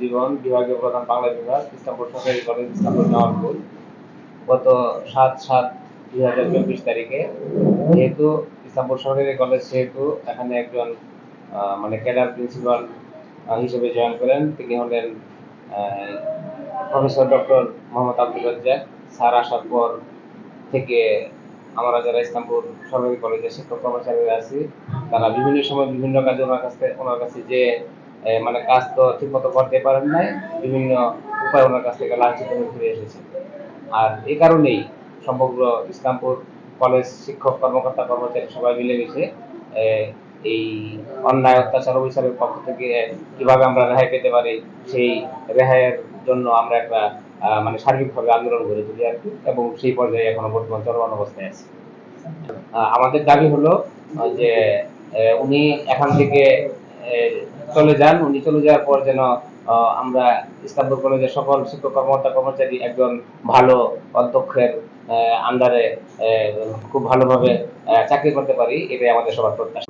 জীবন বিভাগীয় প্রধান বাংলা বিভাগ, ইসলামপুর সরকারি কলেজ, ইসলামপুর জামালপুর গত সাত সাত দুই হাজার চব্বিশ তারিখে যেহেতু ইসলামপুর সরকারি কলেজ, সেহেতু এখানে একজন মানে ক্যাডার প্রিন্সিপাল হিসেবে জয়েন করেন। তিনি হলেন professor doctor Mohammad Abdul Razzak. Sir আসার পর থেকে আমরা যারা ইসলামপুর সরকারি কলেজের শিক্ষক কর্মচারীরা আছি, তারা বিভিন্ন সময় বিভিন্ন কাজে ওনার কাছে ওনার কাছে যে মানে কাজ তো ঠিকমতো করতে পারেন নাই বিভিন্ন উপায় ওনার কাছ থেকে লাঞ্ছিত হয়ে ফিরে এসেছে। আর এই কারণেই সমগ্র ইসলামপুর কলেজ শিক্ষক কর্মকর্তা কর্মচারী সবাই মিলেমিশে এ, এই অন্যায় অত্যাচার অবিচারের পক্ষ থেকে কীভাবে আমরা রেহাই পেতে পারি সেই রেহাইয়ের জন্য আমরা একটা মানে সার্বিকভাবে আন্দোলন গড়ে তুলি আর কি এবং সেই পর্যায়ে এখনও বর্তমান চলমান অবস্থায় আছে। আমাদের দাবি হলো যে উনি এখান থেকে চলে যান, উনি চলে যাওয়ার পর যেন আমরা ইসলামপুর কলেজের সকল শিক্ষক কর্মকর্তা কর্মচারী একজন ভালো অধ্যক্ষের আন্ডারে খুব ভালোভাবে চাকরি করতে পারি, এটাই আমাদের সবার প্রত্যাশা।